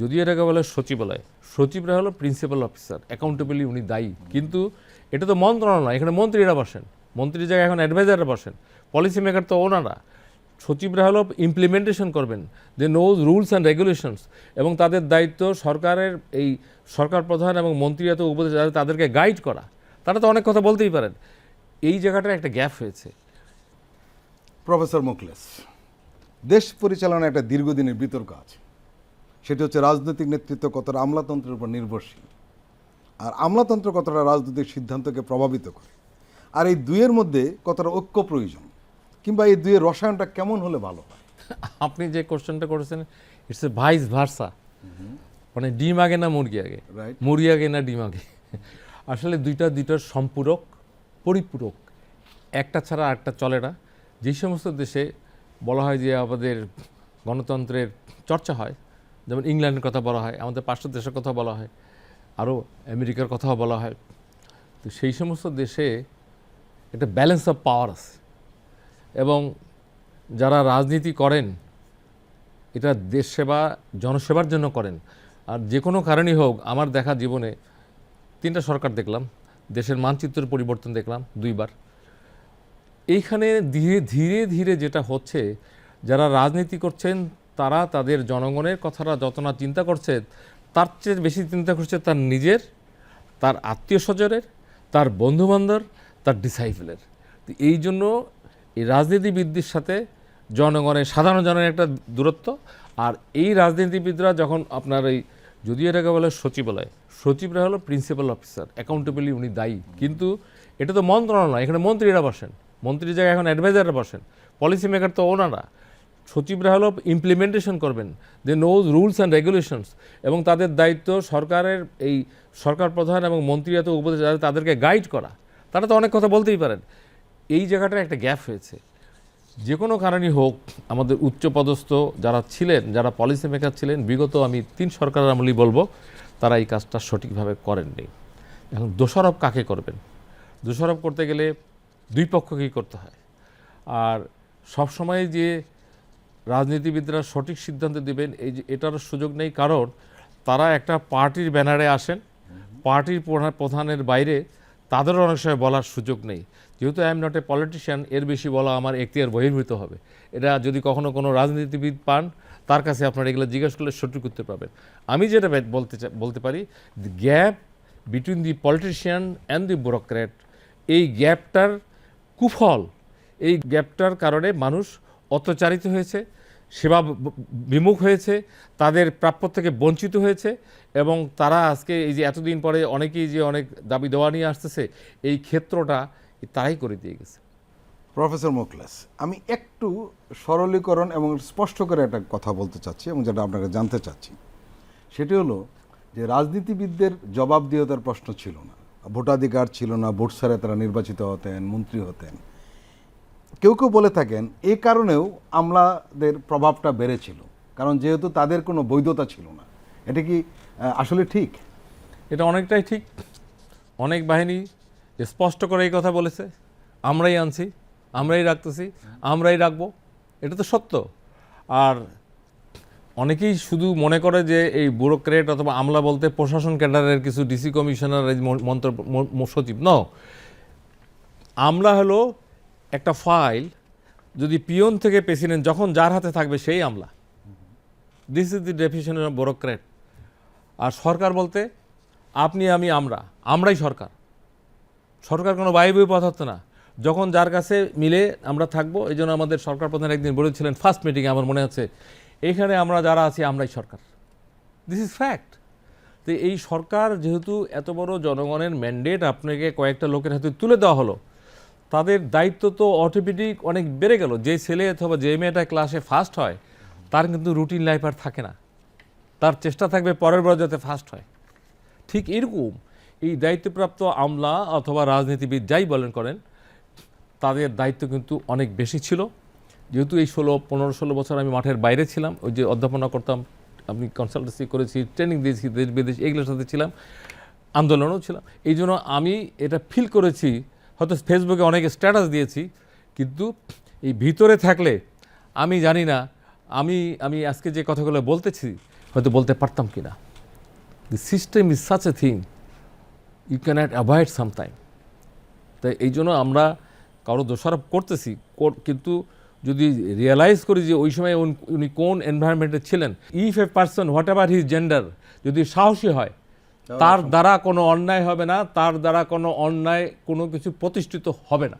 যদিও এটাকে বলে সচিবালয়, সচিবরা হলো প্রিন্সিপাল অফিসার অ্যাকাউন্টেবলি উনি দায়ী। কিন্তু এটা তো মন্ত্রণালয় এখানে মন্ত্রীরা বসেন। মন্ত্রীর জায়গায় এখন অ্যাডভাইজাররা বসেন পলিসি মেকার তো ওনারা। সচিবরা হলো ইমপ্লিমেন্টেশন করবেন they knows rules and regulations এবং তাদের দায়িত্ব সরকারের এই সরকার প্রধান এবং মন্ত্রীরা তো উপদেশ তাদেরকে গাইড করা। তারা তো অনেক কথা বলতেই পারেন। এই জায়গাটা একটা গ্যাপ হয়েছে। প্রফেসর মুখলেস দেশ পরিচালনা একটা দীর্ঘদিনের বিতর্ক আছে। সেটি হচ্ছে রাজনৈতিক নেতৃত্ব কতটা আমলাতন্ত্রের উপর নির্ভরশীল। আর আমলাতন্ত্র কতটা রাজনৈতিক সিদ্ধান্তকে প্রভাবিত করে। আর এই দুইয়ের মধ্যে কতটা ঐক্য প্রয়োজন কিংবা এই দুইয়ের রসায়নটা কেমন হলে ভালো হয়? আপনি যে কোশ্চেনটা করেছেন ইটস এ ভাইস ভার্সা মানে ডিম আগে না মুরগি আগে? মুরগি আগে না ডিম আগে? আসলে দুইটা দুইটার সম্পূরক পরিপূরক। একটা ছাড়া আরেকটা চলে না। যেই সমস্ত দেশে বলা হয় যে আমাদের গণতন্ত্রের চর্চা হয় যেমন ইংল্যান্ডের কথা বলা হয়, আমাদের পাঁচটা দেশের কথা বলা হয়, আরও আমেরিকার কথাও বলা হয়। তো সেই সমস্ত দেশে একটা ব্যালেন্স অফ পাওয়ার আছে। এবং যারা রাজনীতি করেন, এটা দেশ সেবা, জনসেবার জন্য করেন। আর যে কোনো কারণেই হোক, আমার দেখা জীবনে তিনটা সরকার দেখলাম, দেশের মানচিত্রের পরিবর্তন দেখলাম দুইবার। এইখানে ধীরে ধীরে ধীরে যেটা হচ্ছে, যারা রাজনীতি করছেন তারা তাদের জনগণের কথাটা যত না চিন্তা করছে, তার চেয়ে বেশি চিন্তা করছে তার নিজের, তার আত্মীয় স্বজনের তার বন্ধুবান্ধব, তার ডিসাইফেলের এই জন্য এই রাজনীতিবিদদের সাথে জনগণের, সাধারণ জনের একটা দূরত্ব। আর এই রাজনীতিবিদরা যখন আপনার এই, যদিও এটাকে বলে সচিবালয়, সচিবরা হলো প্রিন্সিপাল অফিসার অ্যাকাউন্টেবলি উনি দায়ী। কিন্তু এটা তো মন্ত্রণালয়, এখানে মন্ত্রীরা বসেন। মন্ত্রীর জায়গায় এখন অ্যাডভাইজাররা বসেন। পলিসি মেকার তো ওনারা। সচিবরা হলো ইমপ্লিমেন্টেশন করবেন। They knows rules and regulations এবং তাদের দায়িত্ব সরকারের এই সরকার প্রধান এবং মন্ত্রী এত উপদেশ যারা, তাদেরকে গাইড করা। তারা তো অনেক কথা বলতেই পারেন। এই জায়গাটার একটা গ্যাপ হয়েছে। যে কোনো কারণেই হোক, আমাদের উচ্চপদস্থ যারা ছিলেন, যারা পলিসি মেকার ছিলেন, বিগত আমি তিন সরকারের আমলেই বলব, তারা এই কাজটা সঠিকভাবে করেননি। এখন দোষারোপ কাকে করবেন? দোষারোপ করতে গেলে দুই পক্ষকেই করতে হয়। আর সবসময় যে রাজনীতিবিদরা সঠিক সিদ্ধান্ত দেবেন। এই যে এটার সুযোগ নেই, কারণ তারা একটা পার্টির ব্যানারে আসেন। পার্টির প্রধা- প্রধানের বাইরে তাদেরও অনেক সময় বলার সুযোগ নেই। যেহেতু I am not a politician এর বেশি বলা আমার এখতিয়ার বহির্ভূত হবে। এটা যদি কখনো কোনো রাজনীতিবিদ পান, তার কাছে আপনারা এগুলো জিজ্ঞেস করলে সঠিক করতে পারবেন আমি যেটা বলতে বলতে পারি gap between the politician and the bureaucrat এই গ্যাপটার কুফল, এই গ্যাপটার কারণে মানুষ অত্যাচারিত হয়েছে, সেবা বিমুখ হয়েছে, তাদের প্রাপ্য থেকে বঞ্চিত হয়েছে এবং তারা আজকে এই যে এতদিন পরে অনেকেই যে অনেক দাবি দেওয়া নিয়ে আসতেছে, এই ক্ষেত্রটা তারাই করে দিয়ে গেছে? প্রফেসর মুখলেস, আমি একটু সরলীকরণ এবং স্পষ্ট করে একটা কথা বলতে চাচ্ছি এবং যেটা আপনাকে জানতে চাচ্ছি। সেটি হলো যে রাজনীতিবিদদের জবাবদিহিতার প্রশ্ন ছিল না। ভোটাধিকার ছিল না, ভোট ছাড়া তারা নির্বাচিত হতেন, মন্ত্রী হতেন। কেউ কেউ বলে থাকেন, এ কারণেও আমলাদের প্রভাবটা বেড়েছিল। কারণ যেহেতু তাদের কোনো বৈধতা ছিল না। এটা কি আসলে ঠিক? এটা অনেকটাই ঠিক। অনেক বাহিনী স্পষ্ট করে এই কথা বলেছে, আমরাই আনছি, আমরাই রাখতেছি, আমরাই রাখব, এটা তো সত্য। আর অনেকেই শুধু মনে করে যে এই ব্যুরোক্রেট অথবা আমলা বলতে প্রশাসন ক্যাডারের কিছু ডিসি কমিশনার মন্ত্র সচিব, ন। আমলা হলো একটা ফাইল যদি পিয়ন থেকে প্রেসিডেন্ট যখন যার হাতে থাকবে সেই আমলা। This is the definition of bureaucrat আর সরকার বলতে, আপনি আমি আমরা, আমরাই সরকার। সরকার কোনো বায়ু পদার্থ না। যখন যার কাছে মিলে আমরা থাকব, এই জন্য আমাদের সরকার প্রধান একদিন বলেছিলেন ফার্স্ট মিটিংয়ে আমার মনে আছে এইখানে আমরা যারা আছি, আমরাই সরকার। দিস ইজ ফ্যাক্ট তো এই সরকার যেহেতু এত বড় জনগণের ম্যান্ডেট আপনাকে কয়েকটা লোকের হাতে তুলে দেওয়া হলো তাদের দায়িত্ব তো অটোমেটিক অনেক বেড়ে গেল। যে ছেলে অথবা যে মেয়েটা ক্লাসে ফার্স্ট হয়, তার কিন্তু রুটিন লাইফ আর থাকে না। তার চেষ্টা থাকবে পরের বার যাতে ফার্স্ট হয়। ঠিক এরকম এই দায়িত্বপ্রাপ্ত আমলা অথবা রাজনীতিবিদ যাই বলেন করেন, তাদের দায়িত্ব কিন্তু অনেক বেশি ছিল। যেহেতু এই ষোলো, পনেরো, ষোলো বছর আমি মাঠের বাইরে ছিলাম, ওই যে অধ্যাপনা করতাম, আমি কনসালটেন্সি করেছি ট্রেনিং দিয়েছি, দেশ বিদেশ, এগুলোর সাথে ছিলাম, আন্দোলনও ছিলাম। এই জন্য আমি এটা ফিল করেছি হয়তো ফেসবুকে অনেক স্ট্যাটাস দিয়েছি, কিন্তু এই ভিতরে থাকলে আমি জানি না, আমি আমি আজকে যে কথাগুলো বলতেছি, হয়তো বলতে পারতাম কি না the system is such a thing you cannot avoid sometime তাই এই জন্য আমরা কারও দোষারোপ করতেছি, কর- কিন্তু যদি রিয়েলাইজ করি যে ওই সময় উনি কোন এনভায়রনমেন্টে ছিলেন if a person whatever his gender যদি সাহসী হয় তার দ্বারা কোনো অন্যায় হবে না, তার দ্বারা কোনো অন্যায় কোনো কিছু প্রতিষ্ঠিত হবে না।